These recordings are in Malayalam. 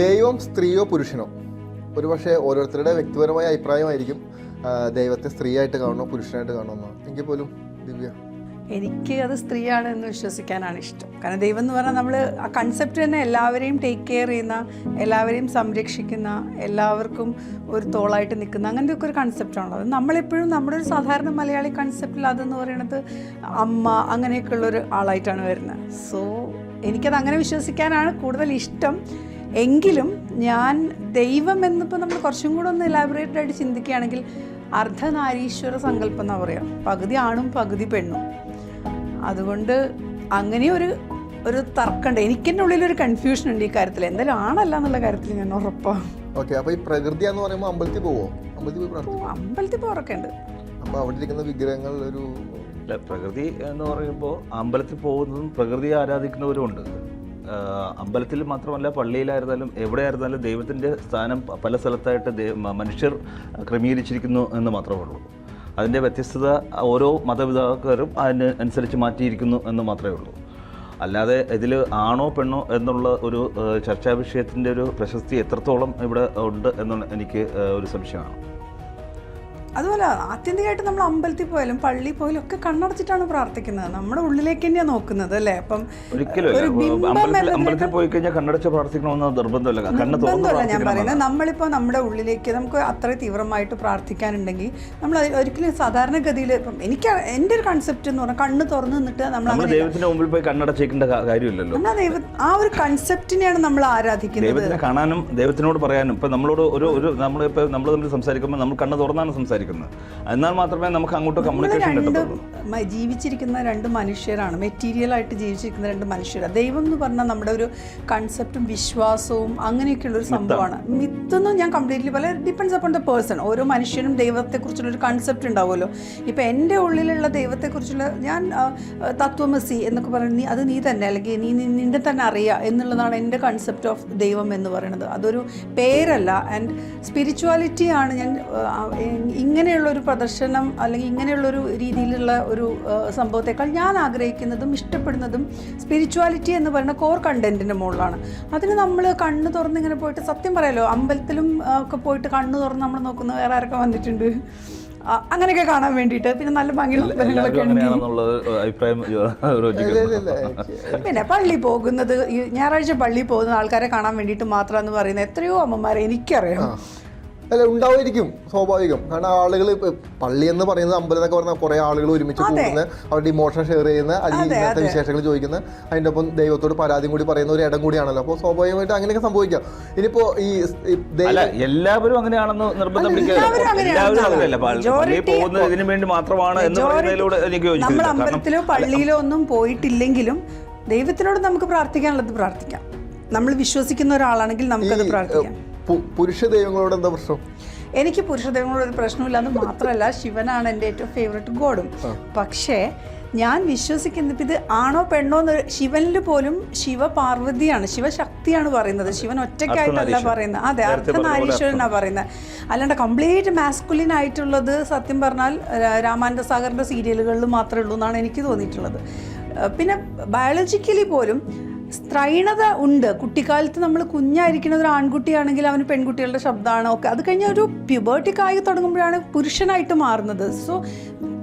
ദൈവം സ്ത്രീയോ പുരുഷനോ? ഒരുപക്ഷെ ഓരോരുത്തരുടെ വ്യക്തിപരമായ അഭിപ്രായമായിരിക്കും ദൈവത്തെ സ്ത്രീയായിട്ട് കാണണോ പുരുഷനായിട്ട് കാണണമെന്നോ എങ്കിൽ പോലും ദിവ്യ? എനിക്ക് അത് സ്ത്രീയാണ് എന്ന് വിശ്വസിക്കാനാണ് ഇഷ്ടം. കാരണം ദൈവം എന്ന് പറഞ്ഞാൽ നമ്മൾ ആ കൺസെപ്റ്റ് തന്നെ എല്ലാവരെയും ടേക്ക് കെയർ ചെയ്യുന്ന എല്ലാവരെയും സംരക്ഷിക്കുന്ന എല്ലാവർക്കും ഒരു തോളായിട്ട് നിൽക്കുന്ന അങ്ങനത്തെ ഒക്കെ ഒരു കൺസെപ്റ്റാണല്ലോ അത് നമ്മളെപ്പോഴും നമ്മുടെ ഒരു സാധാരണ മലയാളി കൺസെപ്റ്റിൽ അതെന്ന് പറയുന്നത് അമ്മ അങ്ങനെയൊക്കെ ഒരു ആളായിട്ടാണ് വരുന്നത്. സോ എനിക്കത് അങ്ങനെ വിശ്വസിക്കാനാണ് കൂടുതൽ ഇഷ്ടം. എങ്കിലും ഞാൻ ദൈവം എന്നിപ്പോൾ നമ്മൾ കുറച്ചും കൂടെ ഒന്ന് എലാബറേറ്റഡ് ആയിട്ട് ചിന്തിക്കുകയാണെങ്കിൽ അർദ്ധനാരീശ്വര സങ്കല്പം എന്നാ പറയാം. പകുതി ആണും പകുതി പെണ്ണും. അതുകൊണ്ട് അങ്ങനെ ഒരു ഒരു തർക്കമുണ്ട്. എനിക്ക് എന്റെ ഉള്ളിൽ ഒരു കൺഫ്യൂഷൻ ഉണ്ട് ഈ കാര്യത്തിൽ എന്തായാലും ആണല്ല എന്നുള്ള കാര്യത്തിൽ ഞാൻ ഉറപ്പാണ് ഓക്കെ അപ്പോൾ ഈ പ്രകൃതി എന്ന് പറയുമ്പോൾ അമ്പലത്തിൽ പോവോ? അമ്പലത്തിൽ പോയി പ്രാർത്ഥിക്കും? അമ്പലത്തിൽ പോറൊക്കെ ഉണ്ട്. അപ്പോൾ അവിടെ ഇരിക്കുന്ന വിഗ്രഹങ്ങൾ ഒരു പ്രകൃതി എന്ന് പറയുമ്പോൾ അമ്പലത്തിൽ പോകുന്നതും പ്രകൃതിയെ ആരാധിക്കുന്നവരും ഉണ്ട്. അമ്പലത്തിൽ മാത്രമല്ല പള്ളിയിലായിരുന്നാലും എവിടെയായിരുന്നാലും ദൈവത്തിന്റെ സ്ഥാനം പല സ്ഥലത്തായിട്ട് മനുഷ്യർ ക്രമീകരിച്ചിരിക്കുന്നു എന്ന് മാത്രമേ ഉള്ളൂ. അതിന്റെ വ്യത്യസ്തത ഓരോ മതവിഭാഗക്കാരും അതിന് അനുസരിച്ച് മാറ്റിയിരിക്കുന്നു എന്ന് മാത്രമേ ഉള്ളൂ. അല്ലാതെ ഇതിൽ ആണോ പെണ്ണോ എന്നുള്ള ഒരു ചർച്ചാ വിഷയത്തിന്റെ ഒരു പ്രശസ്തി എത്രത്തോളം ഇവിടെ ഉണ്ട് എന്നുള്ള എനിക്ക് ഒരു സംശയമാണ്. അതുപോലെ ആത്യന്തികമായിട്ട് നമ്മൾ അമ്പലത്തിൽ പോയാലും പള്ളി പോയാലും ഒക്കെ കണ്ണടച്ചിട്ടാണ് പ്രാർത്ഥിക്കുന്നത്. നമ്മുടെ ഉള്ളിലേക്ക് തന്നെയാണ് നോക്കുന്നത് അല്ലേ? അപ്പം അമ്പലത്തിൽ പോയി കഴിഞ്ഞാൽ കണ്ണടച്ച് പ്രാർത്ഥിക്കണമെന്ന് നിർബന്ധമില്ല. ഞാൻ പറയുന്നത് നമ്മളിപ്പോൾ നമ്മുടെ ഉള്ളിലേക്ക് നമുക്ക് അത്ര തീവ്രമായിട്ട് പ്രാർത്ഥിക്കാനുണ്ടെങ്കിൽ നമ്മൾ ഒരിക്കലും സാധാരണഗതിയിൽ ഇപ്പം എനിക്ക് എന്റെ ഒരു കൺസെപ്റ്റ് എന്ന് പറഞ്ഞാൽ കണ്ണ് തുറന്ന് നിന്നിട്ട് നമ്മൾ ദൈവത്തിന്റെ മുമ്പിൽ പോയി കണ്ണടച്ചേക്കേണ്ട കാര്യമില്ലല്ലോ. നമ്മൾ ആ ദൈവ ആ ഒരു കൺസെപ്റ്റിനെയാണ് നമ്മൾ ആരാധിക്കുന്നത്. ദൈവത്തിനെ കാണാനും ദൈവത്തിനോട് പറയാനും ഇപ്പൊ നമ്മളോട് ഒരു ഒരു നമ്മളിപ്പോൾ നമ്മൾ തമ്മിൽ സംസാരിക്കുമ്പോൾ നമ്മൾ കണ്ണ് തുറന്നാണ് സംസാരിക്കുന്നത്. എന്നാൽ മാത്രമേ നമുക്ക് അങ്ങോട്ട് കമ്മ്യൂണിക്കേഷൻ കിട്ടുള്ളൂ കിട്ടത്തുള്ളൂ. ജീവിച്ചിരിക്കുന്ന രണ്ട് മനുഷ്യരാണ്. മെറ്റീരിയൽ ആയിട്ട് ജീവിച്ചിരിക്കുന്ന രണ്ട് മനുഷ്യരാണ് ദൈവം എന്ന് പറഞ്ഞാൽ നമ്മുടെ ഒരു കൺസെപ്റ്റും വിശ്വാസവും അങ്ങനെയൊക്കെയുള്ള ഒരു സംഭവമാണ്. മിത്തെന്ന് ഞാൻ കംപ്ലീറ്റ്ലി പല ഡിപ്പെൻസ് അപ്പോൺ ദ പേഴ്സൺ ഓരോ മനുഷ്യനും ദൈവത്തെക്കുറിച്ചുള്ള ഒരു കൺസെപ്റ്റ് ഉണ്ടാവുമല്ലോ. ഇപ്പം എന്റെ ഉള്ളിലുള്ള ദൈവത്തെക്കുറിച്ചുള്ള ഞാൻ തത്വമസി എന്നൊക്കെ പറയുന്നത് നീ അത് നീ തന്നെ അല്ലെങ്കിൽ നീ നിന്റെ തന്നെ അറിയുക എന്നുള്ളതാണ് എന്റെ കൺസെപ്റ്റ് ഓഫ് ദൈവം എന്ന് പറയുന്നത്. അതൊരു പേരല്ല ആൻഡ് സ്പിരിച്വാലിറ്റിയാണ് ഞാൻ ആ, ഇങ്ങനെയുള്ള ഒരു പ്രദർശനം അല്ലെങ്കിൽ ഇങ്ങനെയുള്ളൊരു രീതിയിലുള്ള ഒരു സംഭവത്തെക്കാൾ ഞാൻ ആഗ്രഹിക്കുന്നതും ഇഷ്ടപ്പെടുന്നതും സ്പിരിച്വാലിറ്റി എന്ന് പറയുന്ന കോർ കണ്ടന്റിന്റെ മുകളിലാണ്. അതിന് നമ്മൾ കണ്ണ് തുറന്ന് ഇങ്ങനെ പോയിട്ട് സത്യം പറയാലോ അമ്പലത്തിലും ഒക്കെ പോയിട്ട് കണ്ണ് തുറന്ന് നമ്മൾ നോക്കുന്ന വേറെ ആരൊക്കെ വന്നിട്ടുണ്ട്? അങ്ങനെയൊക്കെ കാണാൻ വേണ്ടിയിട്ട് പിന്നെ നല്ല ഭംഗിയുള്ള പിന്നെ പള്ളി പോകുന്നത് ഈ ഞായറാഴ്ച പള്ളി പോകുന്ന ആൾക്കാരെ കാണാൻ വേണ്ടിയിട്ട് മാത്രമെന്ന് പറയുന്നത് എത്രയോ അമ്മമാരെ എനിക്കറിയാം. അല്ല ഉണ്ടാവുമായിരിക്കും സ്വാഭാവികം. കാരണം ആളുകൾ പള്ളി എന്ന് പറയുന്നത് അമ്പലം എന്നൊക്കെ പറഞ്ഞാൽ കുറെ ആളുകൾ ഒരുമിച്ച് കൂടുന്ന അവരുടെ ഇമോഷൻ ഷെയർ ചെയ്യുന്ന അല്ലെങ്കിൽ ഇന്നത്തെ വിശേഷങ്ങൾ ചോദിക്കുന്ന അതിന്റെ ഒപ്പം ദൈവത്തോട് പരാതിയും കൂടി പറയുന്ന ഒരു ഇടം കൂടിയാണല്ലോ. അപ്പോൾ സ്വാഭാവികമായിട്ട് അങ്ങനെയൊക്കെ സംഭവിക്കാം. ഇനിയിപ്പോ ഈ എല്ലാവരും അങ്ങനെയാണെന്ന് നിർബന്ധം പിടിക്കുക ഇതിനു വേണ്ടി മാത്രമാണ് എന്ന് പറയുന്നതിലൂടെ എനിക്ക് നമ്മൾ അമ്പലത്തിലോ പള്ളിയിലോ ഒന്നും പോയിട്ടില്ലെങ്കിലും ദൈവത്തിനോട് നമുക്ക് പ്രാർത്ഥിക്കാനുള്ളത് പ്രാർത്ഥിക്കാം. നമ്മൾ വിശ്വസിക്കുന്ന ഒരാളാണെങ്കിൽ നമുക്കത് പ്രാർത്ഥിക്കാം. പുരുഷ ദൈവങ്ങളോട് എന്താ പ്രശ്നം? എനിക്ക് പുരുഷ ദൈവങ്ങളോട് ഒരു പ്രശ്നമില്ല അത് മാത്രമല്ല ശിവനാണ് എന്റെ ഏറ്റവും ഫേവററ്റ് ഗോഡും. പക്ഷേ ഞാൻ വിശ്വസിക്കുന്ന ഇത് ആണോ പെണ്ണോ എന്ന് ശിവനിൽ പോലും ശിവപാർവതിയാണ് ശിവശക്തിയാണ് പറയുന്നത്. ശിവൻ ഒറ്റയ്ക്കായിട്ടല്ല പറയുന്നത്. അതെ അർദ്ധനാരീശ്വരനാണ് പറയുന്നത്. അല്ലാണ്ട് കംപ്ലീറ്റ് മാസ്കുലിൻ ആയിട്ടുള്ളത് സത്യം പറഞ്ഞാൽ രാമാനന്ദ സാഗറിന്റെ സീരിയലുകളിൽ മാത്രമേ ഉള്ളൂ എന്നാണ് എനിക്ക് തോന്നിയിട്ടുള്ളത്. പിന്നെ ബയോളജിക്കലി പോലും സ്ത്രൈണത ഉണ്ട്. കുട്ടിക്കാലത്ത് നമ്മൾ കുഞ്ഞായിരിക്കുന്നത് ഒരു ആൺകുട്ടിയാണെങ്കിൽ അവന് പെൺകുട്ടികളുടെ ശബ്ദമാണ് ഒക്കെ. അത് കഴിഞ്ഞ ഒരു പ്യുബേർട്ടിക് ആയി തുടങ്ങുമ്പോഴാണ് പുരുഷനായിട്ട് മാറുന്നത്. സോ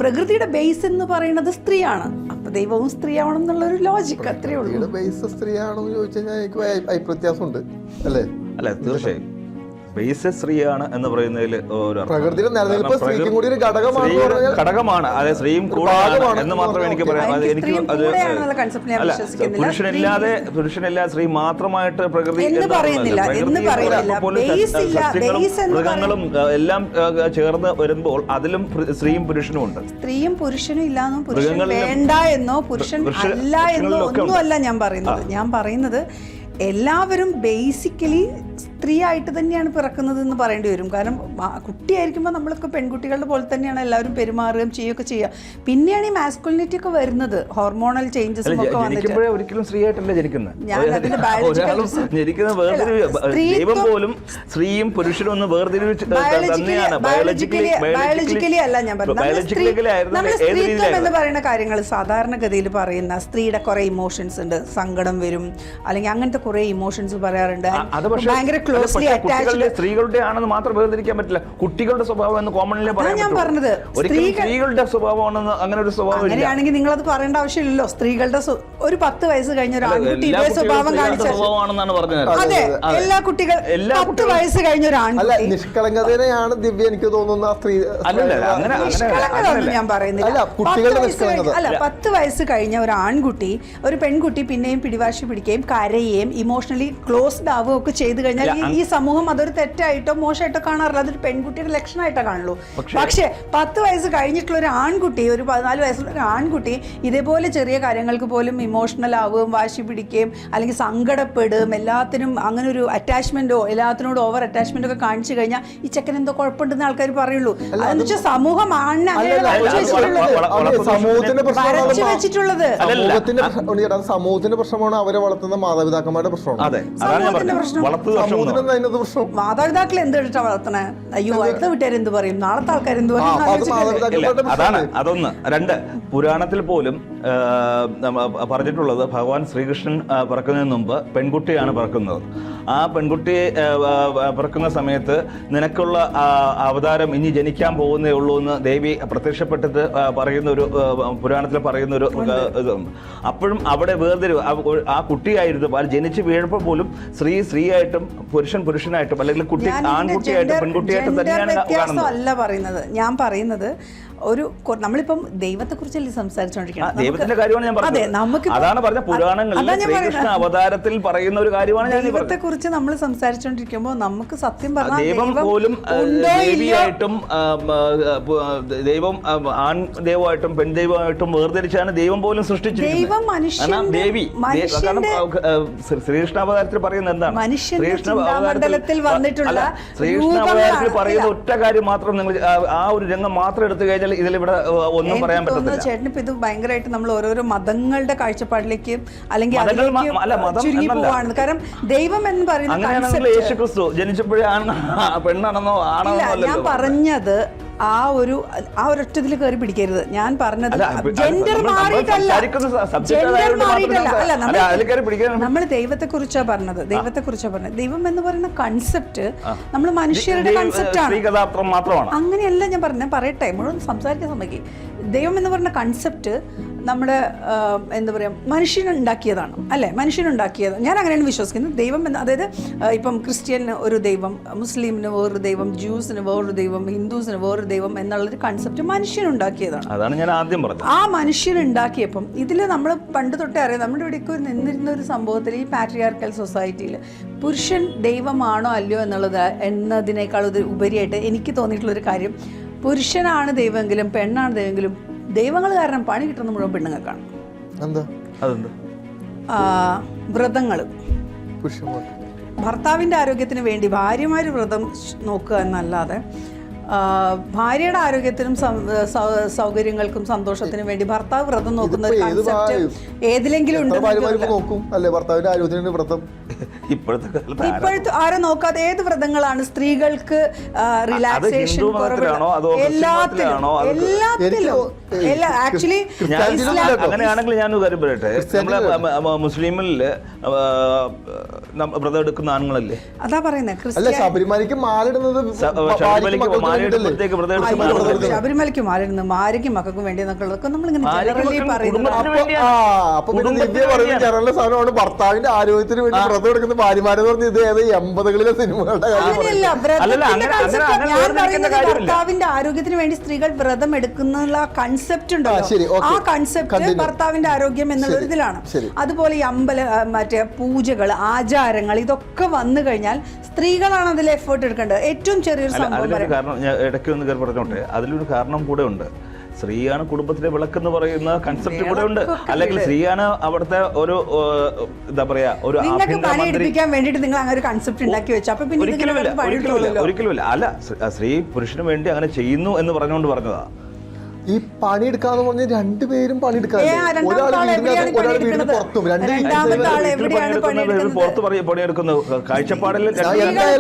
പ്രകൃതിയുടെ ബേസ് എന്ന് പറയുന്നത് സ്ത്രീയാണ്. അപ്പൊ ദൈവവും സ്ത്രീ ആവണം എന്നുള്ള ഒരു ലോജിക് അത്രേ ഉള്ളൂ. ബേസ് സ്ത്രീയാണോ എന്ന് ചോദിച്ചു കഴിഞ്ഞാൽ എനിക്ക് അഭി- അഭിപ്രായ വ്യത്യാസമുണ്ട്. അല്ലേ? അല്ല തീർച്ചയായും. ബേസ് സ്ത്രീയാണ് എന്ന് പറയുന്നതിൽ ഒരു ഘടകമാണ് എന്ന് പറഞ്ഞാൽ ഘടകമാണ്. അതെ സ്ത്രീയും കൂടെയാണ് എന്ന് മാത്രമേ എനിക്ക് പറയാം എനിക്ക് അത് അല്ല. പുരുഷനില്ലാതെ പുരുഷനില്ലാതെ സ്ത്രീ മാത്രമായിട്ട് പ്രകൃതി മൃഗങ്ങളും എല്ലാം ചേർന്ന് വരുമ്പോൾ അതിലും സ്ത്രീയും പുരുഷനും ഉണ്ട്. സ്ത്രീയും പുരുഷനും ഇല്ലാന്നോ പുരുഷൻ വേണ്ട എന്നോ പുരുഷൻ പുരുഷ- അല്ല എന്നോ ഒന്നും അല്ല ഒന്നുമല്ല ഞാൻ പറയുന്നത്. ഞാൻ പറയുന്നത് എല്ലാവരും ബേസിക്കലി സ്ത്രീ ആയിട്ട് തന്നെയാണ് പിറക്കുന്നത് എന്ന് പറയേണ്ടി വരും. കാരണം കുട്ടിയായിരിക്കുമ്പോൾ നമ്മളൊക്കെ പെൺകുട്ടികളുടെ പോലെ തന്നെയാണ് എല്ലാവരും പെരുമാറുകയും ചെയ്യുകയൊക്കെ ചെയ്യുക. പിന്നെയാണ് ഈ മാസ്കുലിനിറ്റി ഒക്കെ വരുന്നത്. ഹോർമോണൽ ചേഞ്ചസ് ഒക്കെ വന്നിട്ട്. ഒരിക്കലും സ്ത്രീ ആയിട്ടല്ല ജനിക്കുന്നത് ഞാൻ അതിന്റെ ബയോളജിക്കൽ പോലും സ്ത്രീയും പുരുഷനും ഒന്ന് ബയോളജിക്കലി അല്ല ഞാൻ പറഞ്ഞത്. നമ്മൾ സ്ത്രീ സ്ത്രീത്വം എന്ന് പറയുന്ന കാര്യങ്ങൾ സാധാരണഗതിയിൽ പറയുന്ന സ്ത്രീയുടെ കുറെ ഇമോഷൻസ് ഉണ്ട്. സങ്കടം വരും. അല്ലെങ്കിൽ അങ്ങനത്തെ കുറെ ഇമോഷൻസ് പറയാറുണ്ട്. ഭയങ്കര ക്ലോസ്ലി അറ്റാച്ച്ഡ് സ്ത്രീകളുടെ ആണെന്ന് മാത്രം വേർതിരിക്കാൻ പറ്റില്ല. കുട്ടികളുടെ സ്വഭാവം എന്ന് കോമൺലി പറയാൻ ഞാൻ പറഞ്ഞത്. സ്ത്രീകളുടെ സ്വഭാവമാണെന്ന് അങ്ങനെ ഒരു സ്വഭാവം അങ്ങനെയാണെങ്കിൽ നിങ്ങൾ അത് പറയേണ്ട ആവശ്യമില്ലല്ലോ. സ്ത്രീകളുടെ ഒരു പത്ത് വയസ്സ് കഴിഞ്ഞ ഒരു ആൺകുട്ടി എല്ലാ ഇതേ കുട്ടികളും സ്വഭാവം അതെ. എല്ലാ കുട്ടികൾ പത്ത് വയസ്സ് കഴിഞ്ഞ ഒരു ആൺകുട്ടി. നിഷ്കളങ്കതയാണ് ദിവ്യ എനിക്ക് തോന്നുന്ന ആ സ്ത്രീ നിഷ്കളങ്കതൊന്നും ഞാൻ പറയുന്നില്ല. അല്ല, പത്ത് കുട്ടികളുടെ വയസ്സ് കഴിഞ്ഞ- നിഷ്കളങ്കത. അല്ല. പത്ത് വയസ്സ് കഴിഞ്ഞ ഒരു ആൺകുട്ടി ഒരു പെൺകുട്ടി പിന്നെയും പിടിവാശി പിടിക്കുകയും കരയുകയും ഇമോഷണലി ക്ലോസ്ഡ് ആവുകയും ഒക്കെ ചെയ്തു കഴിഞ്ഞാൽ ഈ- സമൂഹം അതൊരു തെറ്റായിട്ടോ മോശമായിട്ടോ കാണാറില്ല. അതൊരു പെൺകുട്ടിയുടെ ലക്ഷണമായിട്ടോ കാണുള്ളൂ. പക്ഷേ പത്ത് വയസ്സ് കഴിഞ്ഞിട്ടുള്ള ഒരു ആൺകുട്ടി ഒരു പതിനാല് വയസ്സുള്ള ഒരു ആൺകുട്ടി ഇതേപോലെ ചെറിയ കാര്യങ്ങൾക്ക് പോലും ഇമോഷണൽ ആവുകയും വാശി പിടിക്കുകയും അല്ലെങ്കിൽ സങ്കടപ്പെടുകയും എല്ലാത്തിനും അങ്ങനെ ഒരു അറ്റാച്ച്മെന്റോ എല്ലാത്തിനോടും ഓവർ അറ്റാച്ച്മെന്റ് ഒക്കെ കാണിച്ചു കഴിഞ്ഞാൽ ഈ ചെക്കൻ എന്തോ കുഴപ്പമുണ്ടെന്ന് ആൾക്കാർ പറയുള്ളൂ. അതെന്ന് വെച്ചാൽ സമൂഹം വരച്ചു വെച്ചിട്ടുള്ളത്. സമൂഹത്തിന്റെ പ്രശ്നമാണ് അവരെ വളർത്തുന്ന മാതാപിതാക്കന്മാരുടെ പ്രശ്നമാണ്. അതെ പ്രശ്നം. മാതാപിതാക്കൾ എന്ത് എടുത്താ വളർത്തണേ? അയ്യോ അടുത്ത വീട്ടുകാർ എന്ത് പറയും? നാളത്തെ ആൾക്കാർ എന്ത് പറയും? അതാണ് അതൊന്ന്. രണ്ട് പുരാണത്തിൽ പോലും പറഞ്ഞിട്ടുള്ളത് ഭഗവാൻ ശ്രീകൃഷ്ണൻ പിറക്കുന്നതിന് മുമ്പ് പെൺകുട്ടിയാണ് പിറക്കുന്നത്. ആ പെൺകുട്ടി പിറക്കുന്ന സമയത്ത് നിനക്കുള്ള അവതാരം ഇനി ജനിക്കാൻ പോകുന്നേ ഉള്ളൂ എന്ന് ദേവി പ്രത്യക്ഷപ്പെട്ടിട്ട് പറയുന്ന ഒരു പുരാണത്തിൽ പറയുന്ന ഒരു ഇതും ഇതുണ്ട് അപ്പോഴും അവിടെ വേർതിരിവ്. ആ കുട്ടിയായിരുന്നു. അത് ജനിച്ച് വീഴുമ്പോൾ പോലും സ്ത്രീ സ്ത്രീയായിട്ടും പുരുഷൻ പുരുഷനായിട്ടും അല്ലെങ്കിൽ കുട്ടി ആൺകുട്ടിയായിട്ടും പെൺകുട്ടിയായിട്ടും തന്നെയാണ് അല്ല പറയുന്നത്. ഞാൻ പറയുന്നത് ഒരു നമ്മളിപ്പം ദൈവത്തെ കുറിച്ചല്ലേ സംസാരിച്ചോണ്ടിരിക്കുന്നത് ദൈവത്തിന്റെ കാര്യമാണ് ഞാൻ അതെ നമുക്ക് അതാണ് പറഞ്ഞ പുരാണങ്ങളിൽ. അവതാരത്തിൽ പറയുന്ന ഒരു കാര്യമാണ് ഞാൻ ദൈവത്തെ കുറിച്ച് നമ്മൾ സംസാരിച്ചോണ്ടിരിക്കുമ്പോ നമുക്ക് സത്യം പറഞ്ഞാൽ ദൈവം പോലും ദേവിയായിട്ടും ദൈവം ആൺ ദൈവമായിട്ടും പെൺ ദൈവമായിട്ടും വേർതിരിച്ചാണ് ദൈവം പോലും സൃഷ്ടിച്ചിരിക്കുന്നത്. ദൈവം മനുഷ്യൻ ദേവി ശ്രീകൃഷ്ണ അവതാരത്തിൽ പറയുന്നത് എന്താണ്? മനുഷ്യൻ ശ്രീകൃഷ്ണ അവതാരത്തിൽ വന്നിട്ടുള്ള ശ്രീകൃഷ്ണ അവതാരത്തിൽ പറയുന്ന. ഒറ്റ കാര്യം മാത്രം നിങ്ങൾ ആ ഒരു രംഗം മാത്രം എടുത്തു കഴിഞ്ഞാൽ ആ, ഒന്നും പറയാൻ പറ്റത്തില്ല. ഇപ്പൊ ഇത് ഭയങ്കരമായിട്ട് നമ്മൾ ഓരോരോ മതങ്ങളുടെ കാഴ്ചപ്പാടിലേക്ക് അല്ലെങ്കിൽ ചുരുങ്ങി. പോവാണ്. കാരണം ദൈവം എന്ന് പറയുന്ന അങ്ങനെയാണെങ്കിൽ concept- യേശു ക്രിസ്തു ജനിച്ചപ്പോഴേ പെണ്ണാണെന്നോ ആണെന്നോ ഞാൻ പറഞ്ഞത് ആ ഒരു ആ ഒരൊറ്റതിൽ കയറി പിടിക്കരുത്. ഞാൻ പറഞ്ഞത് ജെൻഡർ നമ്മൾ- നമ്മൾ മാറിയിട്ടല്ല. ജെൻഡർ നമ്മൾ- അല്ല പിടിക്കാൻ- നമ്മൾ ദൈവത്തെ കുറിച്ചാ പറഞ്ഞത്. ദൈവത്തെ കുറിച്ചാ പറഞ്ഞത്. ദൈവം എന്ന് പറയുന്ന കൺസെപ്റ്റ് നമ്മൾ മനുഷ്യരുടെ കൺസെപ്റ്റ് ആണ്. അങ്ങനെയല്ല ഞാൻ പറഞ്ഞത്. പറയട്ടെ. മുഴുവൻ സംസാരിക്കാൻ സമ്മതിക്കും. ദൈവം എന്ന് പറഞ്ഞ കൺസെപ്റ്റ് നമ്മുടെ എന്താ പറയുക മനുഷ്യനുണ്ടാക്കിയതാണ് അല്ലേ? മനുഷ്യനുണ്ടാക്കിയത്. ഞാൻ അങ്ങനെയാണ് വിശ്വസിക്കുന്നത്. ദൈവം എന്ന് അതായത് ഇപ്പം ക്രിസ്ത്യന് ഒരു ദൈവം മുസ്ലിമിന് വേറൊരു ദൈവം ജ്യൂസിന് വേറൊരു ദൈവം ഹിന്ദുസിന് വേറൊരു ദൈവം എന്നുള്ളൊരു കൺസെപ്റ്റ് മനുഷ്യനുണ്ടാക്കിയതാണ്. അതാണ് ഞാൻ ആദ്യം പറഞ്ഞത്. ആ മനുഷ്യനുണ്ടാക്കിയപ്പം ഇതിൽ നമ്മൾ പണ്ട് തൊട്ടേ അറിയാം നമ്മുടെ ഇവിടേക്ക് ഒരു നിന്നിരുന്ന ഒരു സംഭവത്തിൽ ഈ പാട്രിയാർക്കൽ സൊസൈറ്റിയിൽ പുരുഷൻ ദൈവമാണോ അല്ലയോ എന്നുള്ളത് എന്നതിനേക്കാൾ ഒരു ഉപരിയായിട്ട് എനിക്ക് തോന്നിയിട്ടുള്ളൊരു കാര്യം പുരുഷനാണ് ദൈവമെങ്കിലും പെണ്ണാണ് ദൈവമെങ്കിലും ദൈവങ്ങൾ കാരണം പണി കിട്ടുന്ന മുഴുവൻ പെണ്ണുങ്ങൾക്കാണ്. വ്രതങ്ങൾ. ഭർത്താവിന്റെ ആരോഗ്യത്തിന് വേണ്ടി ഭാര്യമാര് വ്രതം നോക്കുക എന്നല്ലാതെ ഭാര്യയുടെ ആരോഗ്യത്തിനും സൗകര്യങ്ങൾക്കും സന്തോഷത്തിനും വേണ്ടി ഭർത്താവ് വ്രതം നോക്കുന്ന ഒരു കൺസെപ്റ്റ് ഏതിലെങ്കിലും എത്ര ഉണ്ടെന്ന് ഭാര്യമാര് എനിക്കറിയില്ല. ഇപ്പൊ നോക്കും? അല്ലെ ഭർത്താവിന്റെ ആരോഗ്യത്തിന് വേണ്ടി വ്രതം? ഇപ്പോഴത്തെ കാലത്ത് ഇപ്പോഴത്തെ ആരും നോക്കാതെ ഏത് വ്രതങ്ങളാണ് സ്ത്രീകൾക്ക് റിലാക്സേഷൻ എല്ലാത്തിലും ആക്ച്വലി അങ്ങനെയാണെങ്കിൽ ഞാൻ കാര്യം പറയട്ടെ. നമ്മളെ ക്രിസ്ത്യാനിയിലും മ- മ- മുസ്ലിമിൽ വ്രതം എടുക്കുന്ന ആണുങ്ങളല്ലേ? അതാ പറയുന്നത് ശബരിമലയ്ക്ക് മാലിടുന്നത് ശബരിമലയ്ക്ക് ശബരിമലയ്ക്ക് മാരയ്ക്കും മക്കൾക്കും വേണ്ടി എന്നൊക്കെ നമ്മളിങ്ങനെ ജനറലി പറയുന്നത്. ജനറൽ സാധനമാണ് ഭർത്താവിന്റെ ആരോഗ്യത്തിന് വേണ്ടി വ്രതം എടുക്കുന്ന ഭാര്യമാരെന്ന് പറഞ്ഞ ഇത് ഏത് എൺപതുകളിലെ സിനിമകളുടെ. ഭർത്താവിന്റെ ആരോഗ്യത്തിന് വേണ്ടി സ്ത്രീകൾ വ്രതം എടുക്കുന്ന കൺസെപ്റ്റ് ഉണ്ടോ ആ കൺസെപ്റ്റ് ഭർത്താവിന്റെ ആരോഗ്യം എന്നുള്ള ഇതിലാണ് അതുപോലെ ഈ അമ്പല മറ്റേ പൂജകൾ ആചാരങ്ങൾ ഇതൊക്കെ വന്നു കഴിഞ്ഞാൽ സ്ത്രീകളാണ് അതിൽ എഫേർട്ട് എടുക്കേണ്ടത്. ഏറ്റവും ചെറിയൊരു സംഭവം ഞാൻ ഇടയ്ക്ക് ഒന്ന് കയറി പറഞ്ഞോട്ടെ? അതിലൊരു കാരണം കൂടെ ഉണ്ട്. സ്ത്രീയാണ് കുടുംബത്തിലെ വിളക്കെന്ന് പറയുന്ന കൺസെപ്റ്റ് കൂടെ ഉണ്ട്. അല്ലെങ്കിൽ സ്ത്രീയാണ് അവിടുത്തെ ഒരു എന്താ പറയാ ഒരു വേണ്ടിയിട്ട് നിങ്ങൾ അങ്ങനെ ഒരു കൺസെപ്റ്റ് ഉണ്ടാക്കി വെച്ചു. അപ്പൊ പിന്നെ ഇതിങ്ങനെ ഒരിക്കലുമില്ല ഒരിക്കലുമില്ല. അല്ല സ്ത്രീ പുരുഷന് വേണ്ടി അങ്ങനെ ചെയ്യുന്നു എന്ന് പറഞ്ഞുകൊണ്ട് പറഞ്ഞതാ. ഈ പണിയെടുക്കാന്ന് പറഞ്ഞ രണ്ടുപേരും പണിയെടുക്കാറില്ല? ഒരാൾ വീടിനകത്ത് ഒരാൾ വീടിന് പുറത്തും. രണ്ട് പണിയെടുക്കുന്നത്? കാഴ്ചപ്പാടിൽ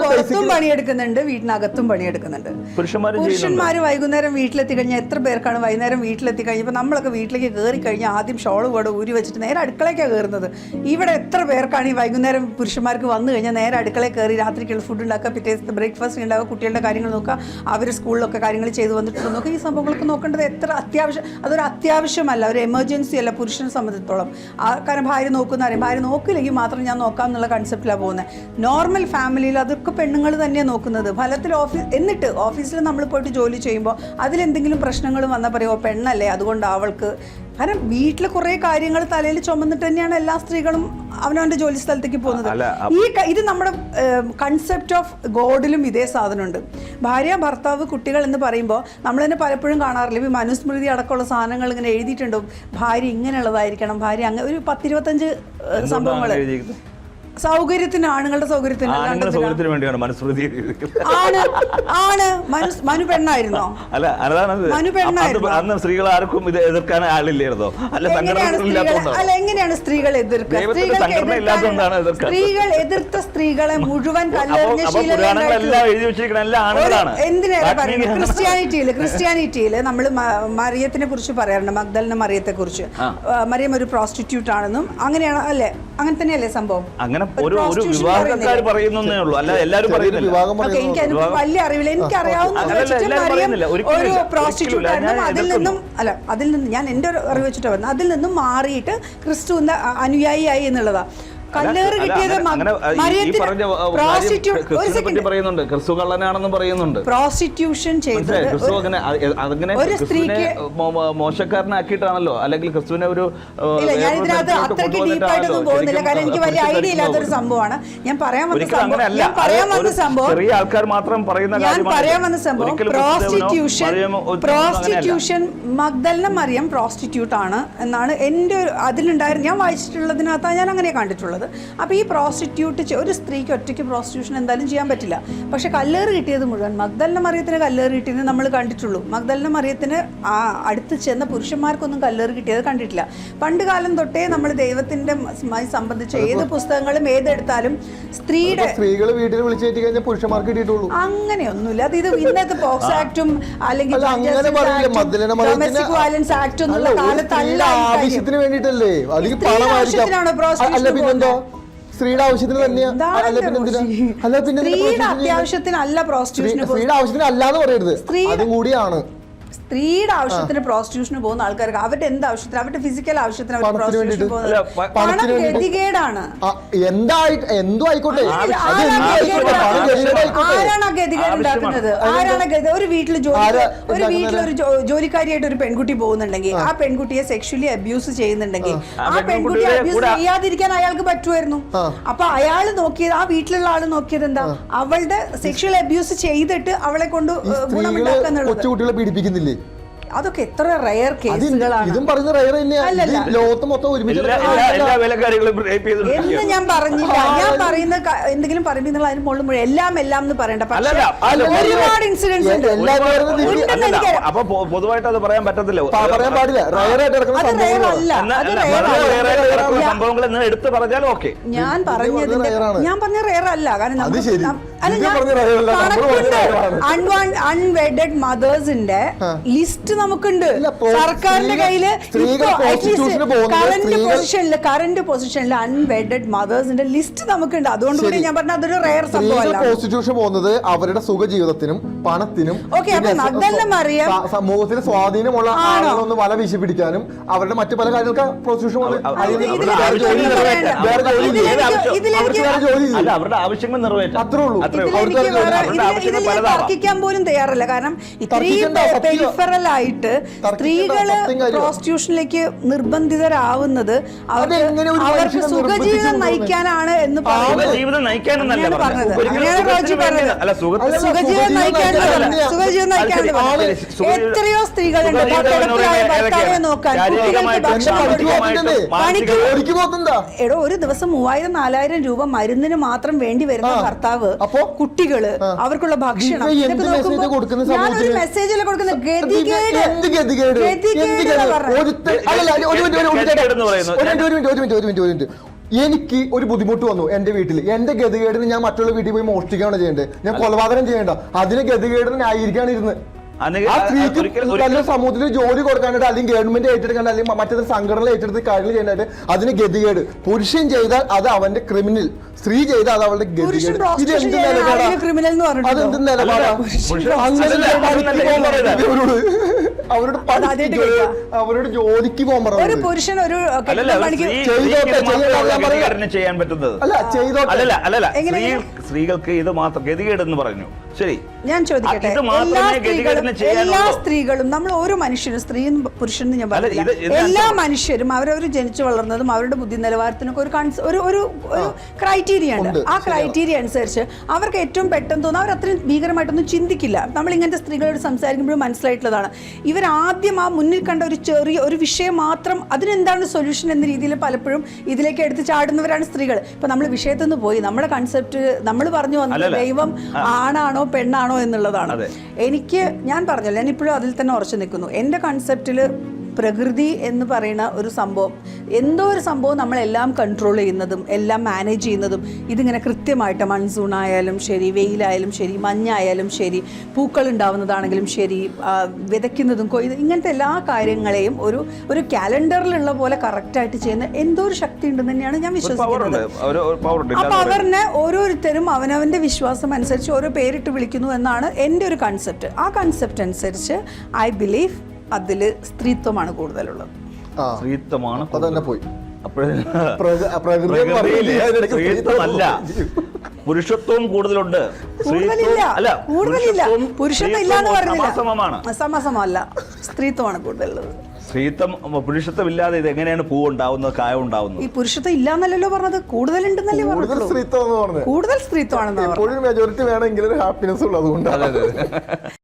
പുറത്തും പണിയെടുക്കുന്നുണ്ട് വീട്ടിനകത്തും പണിയെടുക്കുന്നുണ്ട്. പുരുഷന്മാർ വൈകുന്നേരം വീട്ടിലെത്തി കഴിഞ്ഞാൽ എത്ര പേർക്കാണ് വൈകുന്നേരം വീട്ടിലെത്തി കഴിഞ്ഞപ്പോൾ നമ്മളൊക്കെ വീട്ടിലേക്ക് കയറി കഴിഞ്ഞാൽ ആദ്യം ഷോൾ കൂടെ ഊരി വെച്ചിട്ട് നേരെ അടുക്കളയ്ക്കാണ് കയറുന്നത് ഇവിടെ എത്ര പേർക്കാണ് ഈ വൈകുന്നേരം പുരുഷന്മാർക്ക് വന്നു കഴിഞ്ഞാൽ നേരെ അടുക്കളയിൽ കയറി രാത്രിക്കുള്ള ഫുഡ് ഉണ്ടാക്കുക പിറ്റേ ബ്രേക്ക്ഫാസ്റ്റ് ഉണ്ടാക്കുക കുട്ടികളുടെ കാര്യങ്ങൾ നോക്കുക അവർ സ്കൂളിലൊക്കെ കാര്യങ്ങൾ ചെയ്തു വന്നിട്ടുണ്ടോ നോക്കുക. ഈ സംഭവങ്ങളൊക്കെ നോക്കേണ്ടത് എത്ര അത്യാവശ്യം അതൊരു അത്യാവശ്യമല്ല. ഒരു എമർജൻസി അല്ല പുരുഷനെ സംബന്ധിച്ചിടത്തോളം. കാരണം ഭാര്യ നോക്കുന്ന അറിയാം ഭാര്യ നോക്കില്ലെങ്കിൽ മാത്രം ഞാൻ നോക്കാം എന്നുള്ള കൺസെപ്റ്റിലാണ് പോകുന്നത് നോർമൽ ഫാമിലിയിൽ അതൊക്കെ പെണ്ണുങ്ങൾ തന്നെയാണ് നോക്കുന്നത്. ഫലത്തിൽ ഓഫീസ് എന്നിട്ട് ഓഫീസിൽ നമ്മൾ പോയിട്ട് ജോലി ചെയ്യുമ്പോൾ അതിലെന്തെങ്കിലും പ്രശ്നങ്ങൾ വന്നാൽ പറയുമോ പെണ്ണല്ലേ അതുകൊണ്ട് അവൾക്ക് കാരണം വീട്ടിൽ കുറെ കാര്യങ്ങൾ തലയിൽ ചുമന്നിട്ട് തന്നെയാണ് എല്ലാ സ്ത്രീകളും അവനവന്റെ ജോലി സ്ഥലത്തേക്ക് പോകുന്നത്. ഈ ഇത് നമ്മുടെ കൺസെപ്റ്റ് ഓഫ് ഗോഡിലും ഇതേ സാധനമുണ്ട്. ഭാര്യ ഭർത്താവ് കുട്ടികൾ എന്ന് പറയുമ്പോൾ നമ്മൾ തന്നെ പലപ്പോഴും കാണാറില്ല? ഈ മനുസ്മൃതി അടക്കമുള്ള സാധനങ്ങൾ ഇങ്ങനെ എഴുതിയിട്ടുണ്ടാവും ഭാര്യ ഇങ്ങനെയുള്ളതായിരിക്കണം. ഭാര്യ അങ്ങനെ ഒരു പത്തിരുപത്തഞ്ച് സംഭവങ്ങൾ സൗകര്യത്തിന് ആണുങ്ങളുടെ സൗകര്യത്തിന് ആണുങ്ങളുടെ സൗകര്യത്തിന് വേണ്ടിയാണ് മനുസ്മൃതി. ആണ് ആണ്. മനു പെണ്ണായിരുന്നോ? അല്ല അതാണ് മനു പെണ്ണായിരുന്നു? അന്ന് സ്ത്രീകൾ ആർക്കും ഇത് എതിർക്കാൻ ആളില്ലായിരുന്നോ? അല്ല അല്ല എങ്ങനെയാണ് സ്ത്രീകൾ എതിർക്കുക. സ്ത്രീകൾ എതിർത്ത സ്ത്രീകളെ മുഴുവൻ കല്ലെറിഞ്ഞ ആണുങ്ങളാണ്. എന്തിനാണ് പറയുന്നത്? ക്രിസ്ത്യാനിറ്റിയിൽ ക്രിസ്ത്യാനിറ്റിയിൽ നമ്മൾ മറിയത്തിനെ കുറിച്ച് പറയാറുണ്ട് മഗ്ദലിന മറിയത്തെ കുറിച്ച് മറിയം ഒരു പ്രോസ്റ്റിറ്റ്യൂട്ട് ആണെന്നും അങ്ങനെയാണ് അല്ലേ? അങ്ങനെ തന്നെയല്ലേ സംഭവം? അങ്ങനെ ഒരു ഒരു വിവാഹക്കാർ പറയുന്നേ ഉള്ളൂ. അല്ല എല്ലാവരും പറയുന്നില്ല. എനിക്ക് വലിയ അറിവില്ല. എനിക്ക് അറിയാവുന്ന ഒരു പ്രോസ്റ്റിറ്റ്യൂട്ട് ആയിരുന്നു. അതിൽ നിന്നും അല്ല അതിൽ നിന്ന് ഞാൻ എന്റെ ഒരു അറിവ് വെച്ചിട്ടാണ് അതിൽ നിന്നും മാറിയിട്ട് ക്രിസ്തുവിന്റെ അനുയായിയായി എന്നുള്ളതാ. കല്ലേറ് കിട്ടിയത് അങ്ങനെ- അങ്ങനെ, പറ്റി പറയുന്നുണ്ട്. ക്രിസ്തു കള്ളനാണെന്ന് പറയുന്നുണ്ട്. പ്രോസ്റ്റിറ്റ്യൂഷൻ ചെയ്തത് ക്രിസ്തു അങ്ങനെ അ- ഒരു ക്രിസ്തുവിനെ സ്ത്രീക്ക് മോശക്കാരനാക്കിയിട്ടാണല്ലോ. അല്ലെങ്കിൽ ക്രിസ്തുവിനെ ഒരു ഞാൻ ഇതിനകത്ത് അത്രയ്ക്ക് ഡീപ്പായിട്ടൊന്നും പോകുന്നില്ല. കാരണം എനിക്ക് വലിയ ഐഡിയ ഇല്ലാത്തൊരു സംഭവമാണ്. ഞാൻ പറയാൻ വന്ന സംഭവം ഞാൻ പറയാൻ വന്ന സംഭവം ചെറിയ ആൾക്കാർ മാത്രം പറയുന്ന ഞാൻ പറയാൻ വന്ന സംഭവം prostitution prostitution Magdalene Mariyam prostitute ആണ് എന്നാണ് എന്റെ അതിലുണ്ടായിരുന്ന ഞാൻ വായിച്ചിട്ടുള്ളതിനകത്താണ് ഞാൻ അങ്ങനെ കണ്ടിട്ടുള്ളത്. അപ്പോൾ ഈ പ്രോസ്റ്റിറ്റ്യൂട്ട് ഒരു സ്ത്രീക്ക് ഒറ്റയ്ക്ക് പ്രോസ്റ്റിറ്റ്യൂഷൻ എന്തായാലും ചെയ്യാൻ പറ്റില്ല. പക്ഷെ കല്ലേറ് കിട്ടിയത് മുഴുവൻ മഗ്ദലിന മറിയത്തിന് കല്ലേറ് കിട്ടിയത് നമ്മൾ കണ്ടിട്ടുള്ളൂ. മഗ്ദലിന മറിയത്തിന് ആ അടുത്ത് ചെന്ന പുരുഷന്മാർക്കൊന്നും കല്ലേറ് കിട്ടിയത് കണ്ടിട്ടില്ല. പണ്ട് കാലം തൊട്ടേ നമ്മൾ ദൈവത്തിന്റെ സംബന്ധിച്ച ഏത് പുസ്തകങ്ങളും ഏതെടുത്താലും സ്ത്രീയുടെ സ്ത്രീകൾ വീട്ടിൽ വിളിച്ചേറ്റി കഴിഞ്ഞാൽ പുരുഷന്മാർക്ക് കിട്ടിയിട്ടുള്ളൂ. അങ്ങനെയൊന്നുമില്ല. അത് ഇത് ഇന്നത്തെ പോക്സ് ആക്ടും അല്ലെങ്കിൽ ഡൊമസ്റ്റിക് വയലൻസ് ആക്ട് അല്ല, എന്നുള്ള കാലത്തല്ല. ആവശ്യത്തിന് വേണ്ടിയിട്ടല്ലേ അതിൽ പണമായിരിക്കാം. അല്ല പിന്നെന്തോ? സ്ത്രീയുടെ ആവശ്യത്തിന് തന്നെയാ. അല്ല പിന്നെ എന്തിനാ? അല്ല പിന്നെ സ്ത്രീയുടെ അല്ല പ്രോസ്റ്റിറ്റ്യൂഷന് സ്ത്രീ- സ്ത്രീയുടെ ആവശ്യത്തിന് അല്ലാന്ന് പറയരുത്. സ്ത്രീ- അതും കൂടിയാണ്. സ്ത്രീയുടെ ആവശ്യത്തിന് പ്രോസ്റ്റിറ്റ്യൂഷന് പോകുന്ന ആൾക്കാർക്ക് അവരുടെ എന്ത് ആവശ്യത്തിന് അവരുടെ ഫിസിക്കൽ ആവശ്യത്തിന് അവർ വേണ്ടിയിട്ട്. പോകുന്നത്? അല്ല, പ- പണം ഗതികേടാണ്. എന്തായിട്ട് എന്തോ ആയിക്കോട്ടെ. ആരാണ് ആ ഗതികേട് ഉണ്ടാക്കുന്നത്? ആരാണ് ഗതി- ഒരു വീട്ടിൽ ജോലി ഒരു? വീട്ടിൽ ഒരു ജോലിക്കാരിയായിട്ട് ഒരു പെൺകുട്ടി പോകുന്നുണ്ടെങ്കിൽ ആ. പെൺകുട്ടിയെ സെക്ഷലി അബ്യൂസ് ചെയ്യുന്നുണ്ടെങ്കിൽ ആ. പെൺകുട്ടിയെ അബ്യൂസ് കൂടെ- ചെയ്യാതിരിക്കാൻ അയാൾക്ക് പറ്റുമായിരുന്നു. അപ്പൊ അയാൾ നോക്കിയത് ആ വീട്ടിലുള്ള ആൾ നോക്കിയത് എന്താ? അവളുടെ സെക്ഷൽ അബ്യൂസ് ചെയ്തിട്ട് അവളെ കൊണ്ട് കൊച്ചുകുട്ടികളെ പീഡിപ്പിക്കുന്നില്ലേ? അതൊക്കെ എത്ര റയർ കേസുകളാണ് ഇതും പറയുന്ന റയർ തന്നെയാണ്. ലോകത്ത് മൊത്തം ഒരുമിച്ച് എന്ന് ഞാൻ പറഞ്ഞില്ല. ഞാൻ പറയുന്ന എന്തെങ്കിലും പറയുമ്പോൾ നിങ്ങൾ അതിന് മുകളിൽ മുഴുവൻ എല്ലാം എല്ലാം എന്ന് പറയണ്ട. പക്ഷേ ഒരുപാട് ഇൻസിഡൻസ് ഉണ്ട്. അപ്പൊ പൊതുവായിട്ട് അത് പറയാൻ പറ്റത്തില്ല. പറയാൻ പാടില്ല. റയർ. ആയിട്ട് സംഭവങ്ങൾ എടുത്ത് പറഞ്ഞാൽ ഓക്കെ ഞാൻ പറഞ്ഞതിന്റെ പറഞ്ഞത് ഞാൻ പറഞ്ഞ റയർ അല്ല. കാരണം അൺവെഡഡ് മദേഴ്സിന്റെ ലിസ്റ്റ് നമുക്കുണ്ട്. സർക്കാരിന്റെ കയ്യിൽ കറന്റ് പൊസിഷനിൽ കറന്റ് പൊസിഷനിൽ അൺവെഡഡ് മദേഴ്സിന്റെ ലിസ്റ്റ് നമുക്കുണ്ട്. അതുകൊണ്ട് കൂടി ഞാൻ പറഞ്ഞ അതൊരു റയർ സംഭവം സംഭവമല്ല. പ്രോസ്റ്റിറ്റ്യൂഷൻ പോകുന്നത് അവരുടെ സുഖജീവിതത്തിനും പണത്തിനും ഓക്കെ അപ്പൊ പിന്നെ മഗ്ദലിന മറിയം- സ- സമൂഹത്തിൽ സ്വാധീനമുള്ള ആളുകളൊന്നും വല വീശി പിടിക്കാനും അവരുടെ മറ്റു പല കാര്യങ്ങൾക്ക് പ്രോസിക്യൂഷൻ അവരുടെ ആവശ്യങ്ങൾ നിറവേറ്റാം. അത്രേ ഉള്ളൂ. തർക്കിക്കാൻ പോലും തയ്യാറല്ല കാരണം ഇത്രയും. പെരിഫറൽ ആയിട്ട് സ്ത്രീകൾ പ്രോസ്റ്റിറ്റ്യൂഷനിലേക്ക് നിർബന്ധിതരാവുന്നത് അവർക്ക് അവർക്ക് സുഖജീവിതം നയിക്കാനാണ് എന്ന് പറയുന്നത് ജീവിതം നയിക്കാനെന്നല്ല പറഞ്ഞത്. അങ്ങനെയാണ് റോജി പറഞ്ഞത്. ശരി, പറഞ്ഞത്. ശരി, സുഖജീവൻ- എത്രയോ സ്ത്രീകളുണ്ട് ഭർത്താവിനെ? നോക്കാൻ കുട്ടികൾക്ക് ഭക്ഷണം കൊടുക്കാൻ എടോ ഒരു ദിവസം മൂവായിരം നാലായിരം രൂപ മരുന്നിന് മാത്രം വേണ്ടി വരുന്ന. ഭർത്താവ് അപ്പോ? കുട്ടികൾ അവർക്കുള്ള ഭക്ഷണം. നോക്കുമ്പോ ഞാനൊരു? മെസ്സേജിൽ കൊടുക്കുന്ന ഗതികേട് എനിക്ക് ഒരു ബുദ്ധിമുട്ട് വന്നു എന്റെ വീട്ടിൽ എന്റെ ഗതികേടിന് ഞാൻ മറ്റുള്ള വീട്ടിൽ പോയി മോഷ്ടിക്കുകയാണ് ചെയ്യേണ്ടത്. ഞാൻ കൊലപാതകം ചെയ്യേണ്ട. അതിന് ഗതികേടിന് ന്യായീകരിക്കാണ് ഇരുന്ന്. ആ സ്ത്രീക്ക് സമൂഹത്തിൽ ജോലി കൊടുക്കാനായിട്ട് അല്ലെങ്കിൽ ഗവൺമെന്റ് ഏറ്റെടുക്കാൻ അല്ലെങ്കിൽ മറ്റൊരു സംഘടന ഏറ്റെടുത്ത് കാര്യങ്ങൾ ചെയ്യാനായിട്ട് അതിന് ഗതികേട്. പുരുഷൻ ചെയ്താൽ അത് അവന്റെ ക്രിമിനൽ സ്ത്രീ ചെയ്താൽ അത് അവളുടെ ഗതികേട്. prostitution ഇതെന്ത് ചെയ്യാൻ നിലപാടാ? ആരെങ്കിലും criminal എന്ന് പറഞ്ഞിട്ടുണ്ടോ? അതെന്ത് നിലപാടാ? അല്ലല്ല, പുരുഷൻ- അങ്ങനെ അല്ലല്ല, പണിക്ക് അതല്ല പോകാൻ ഞാൻ പറ പറയുന്നത്. അവരോട് അവരോട് ജോലിക്ക് പോകാൻ ഒരു പറഞ്ഞു പുരുഷൻ ഒരു കെട്ടിട ഒരു ഇത് ചെയ്യാൻ പറ്റുന്നത്. അല്ല സ്ത്രീ സ്ത്രീകൾക്ക് ഇത് മാത്രം ഗതികേടെന്ന് പറഞ്ഞു. ശരി. ഞാൻ ചോദിക്കട്ടെ? ഇത് മാത്രമേ ചെയ്യാനുള്ളൂ. എല്ലാ സ്ത്രീകളും നമ്മൾ ഓരോ മനുഷ്യരും സ്ത്രീയും പുരുഷനും ഞാൻ പറഞ്ഞില്ല. എല്ലാ മനുഷ്യരും അവരവർ ജനിച്ചു വളർന്നതും അവരുടെ ബുദ്ധി നിലവാരത്തിനൊക്കെ ഒരു കൺസ് ഒരു ഒരു ക്രൈറ്റീരിയ ഉണ്ട്. ആ ക്രൈറ്റീരിയ അനുസരിച്ച് അവർക്ക് ഏറ്റവും പെട്ടെന്ന് തോന്നുന്നു അവർ അത്രയും ഭീകരമായിട്ടൊന്നും ചിന്തിക്കില്ല. നമ്മൾ ഇങ്ങനത്തെ സ്ത്രീകളോട് സംസാരിക്കുമ്പോഴും മനസ്സിലായിട്ടുള്ളതാണ്. ഇവർ ആദ്യം ആ മുന്നിൽ കണ്ട ഒരു ചെറിയ ഒരു വിഷയം മാത്രം അതിനെന്താണ് സൊല്യൂഷൻ എന്ന രീതിയിൽ പലപ്പോഴും ഇതിലേക്ക് എടുത്ത് ചാടുന്നവരാണ് സ്ത്രീകൾ. ഇപ്പൊ നമ്മൾ വിഷയത്തിൽ നിന്ന് പോയി നമ്മുടെ കൺസെപ്റ്റ് നമ്മൾ പറഞ്ഞു വന്നത് ദൈവം ആണാണോ പെണ്ണാണോ എന്നുള്ളതാണ്. എനിക്ക് ഞാൻ പറഞ്ഞല്ലോ ഞാൻ ഇപ്പോഴും അതിൽ തന്നെ ഉറച്ചു നിൽക്കുന്നു. എന്റെ കൺസെപ്റ്റിൽ പ്രകൃതി എന്ന് പറയുന്ന ഒരു സംഭവം. എന്തോ ഒരു സംഭവം നമ്മളെല്ലാം കൺട്രോൾ ചെയ്യുന്നതും എല്ലാം മാനേജ് ചെയ്യുന്നതും. ഇതിങ്ങനെ കൃത്യമായിട്ട് മൺസൂൺ ആയാലും ശരി വെയിലായാലും ശരി മഞ്ഞായാലും ശരി പൂക്കൾ ഉണ്ടാവുന്നതാണെങ്കിലും ശരി വിതയ്ക്കുന്നതും കൊയ്ത് ഇങ്ങനത്തെ എല്ലാ കാര്യങ്ങളെയും ഒരു ഒരു കാലണ്ടറിലുള്ള പോലെ കറക്റ്റായിട്ട് ചെയ്യുന്ന എന്തോ ഒരു ശക്തി ഉണ്ടെന്ന് തന്നെയാണ് ഞാൻ വിശ്വസിക്കുന്നത്. പറയില്ല. പവറിനെ ഓരോരുത്തരും അവനവന്റെ വിശ്വാസം അനുസരിച്ച് ഓരോ പേരിട്ട് വിളിക്കുന്നു എന്നാണ് എന്റെ ഒരു കൺസെപ്റ്റ് ആ കൺസെപ്റ്റ് അനുസരിച്ച് ഐ ബിലീവ് അതിൽ സ്ത്രീത്വമാണ് കൂടുതലുള്ളത്. ആ. സ്ത്രീത്വമാണ് അതന്നെ പോയി. സ്ത്രീത്വമല്ല പുരുഷത്വവും കൂടുതലുണ്ട്. അല്ല സമസമമാണ്. സമസമല്ല. സ്ത്രീത്വമാണ് കൂടുതലുള്ളത്. സ്ത്രീത്വം പുരുഷത്വം ഇല്ലാതെ ഇത് എങ്ങനെയാണ് പൂ ഉണ്ടാവുന്നത് കായ ഉണ്ടാവുന്നത്? ഈ പുരുഷത്വം ഇല്ലാന്നല്ലല്ലോ പറഞ്ഞത്. കൂടുതലുണ്ടെന്നല്ലേ കൂടുതൽ സ്ത്രീത്വം എന്ന് പറഞ്ഞത്. കൂടുതൽ സ്ത്രീത്വമാണെന്ന് മെജോറിറ്റി വേണമെങ്കിൽ ഒരു ഹാപ്പിനെസ് ഉള്ളത് അതുകൊണ്ടാണ്.